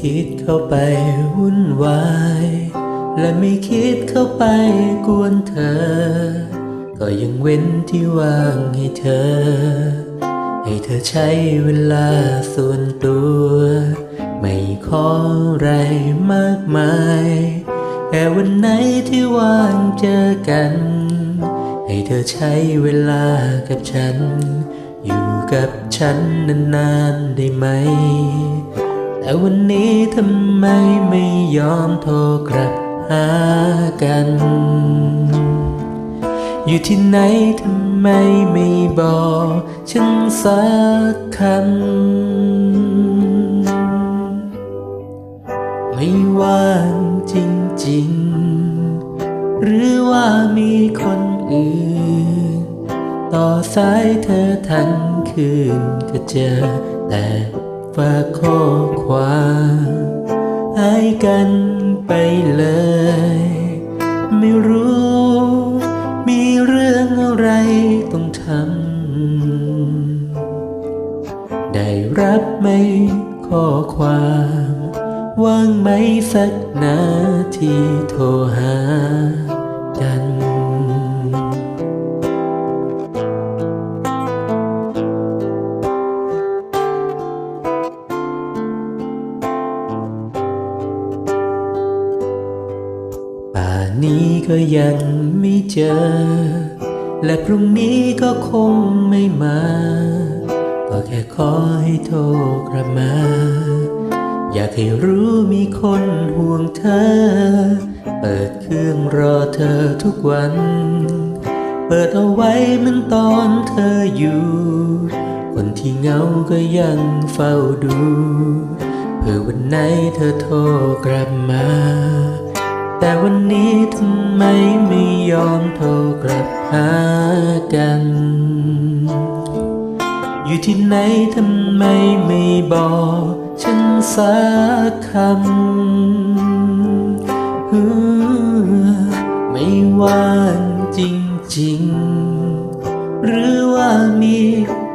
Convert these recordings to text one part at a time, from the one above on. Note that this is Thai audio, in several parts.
คิดเข้าไปวุ่นวาย และไม่คิดเข้าไปกวนเธอ ก็ยังเว้นที่ว่างให้เธอ ให้เธอใช้เวลาส่วนตัว ไม่ขออะไรมากมายแค่วันไหนที่ว่างเจอกัน ให้เธอใช้เวลากับฉัน อยู่กับฉันนานๆได้ไหม แต่วันนี้ทำไมไม่ยอมโทรกลับหากัน อยู่ที่ไหนทำไมไม่บอกฉันสักคำไม่ว่างจริงๆ หรือว่ามีคนอื่น ต่อสายเธอทั้งคืนก็เจอแต่ ฝากข้อความหายกันไปเลย ไม่รู้ มีเรื่องอะไรต้องทำ ได้รับไหมข้อความว่างไหมสักนาทีโทรหา นนี้ก็ยังไม่เจอ และพรุ่งนี้ก็คงไม่มา ก็แค่ขอให้โทรกลับมา อยากให้รู้มีคนห่วงเธอ เปิดเครื่องรอเธอทุกวัน เปิดเอาไว้มันตอนเธออยู่ คนที่เงาก็ยังเฝ้าดู เพื่อวันไหนเธอโทรกลับมา แต่วันนี้ทำไมไม่ยอมโทรกลับหากัน อยู่ที่ไหนทำไมไม่บอก ฉันสักคำไม่ว่างจริงๆ หรือว่ามี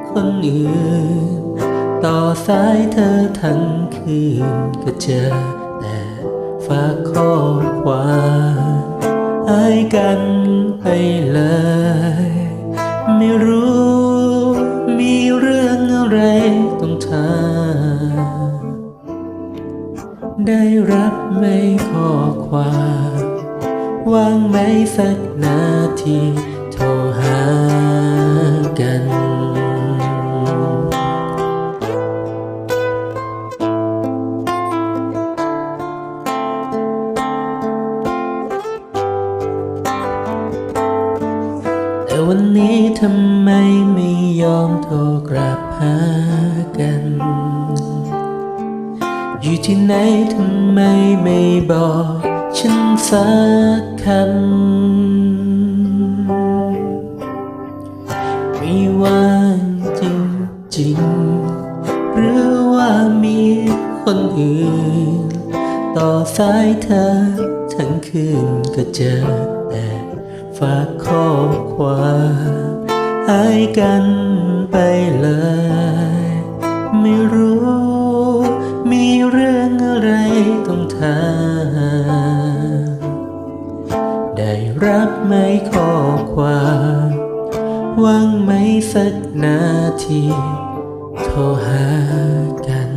คนอื่น ต่อสายเธอทั้งคืนก็เจอ ฝากข้อความหายกันไปเลย ไม่รู้มีเรื่องอะไรต้องทำได้รับไหมข้อความว่างไหมสักนาทีโทรหากัน วันนี้ทำไมไม่ยอมโทรกลับหากัน อยู่ที่ไหนทำไมไม่บอก ฉันสักคำไม่ว่างจริงๆ หรือว่ามีคนอื่น ต่อสายเธอทั้งคืนก็เจอแต่ ฝากข้อความหายกันไปเลย ไม่รู้ มีเรื่องอะไรต้องถามได้รับไหมข้อความว่างไหมสักนาทีโทรหากัน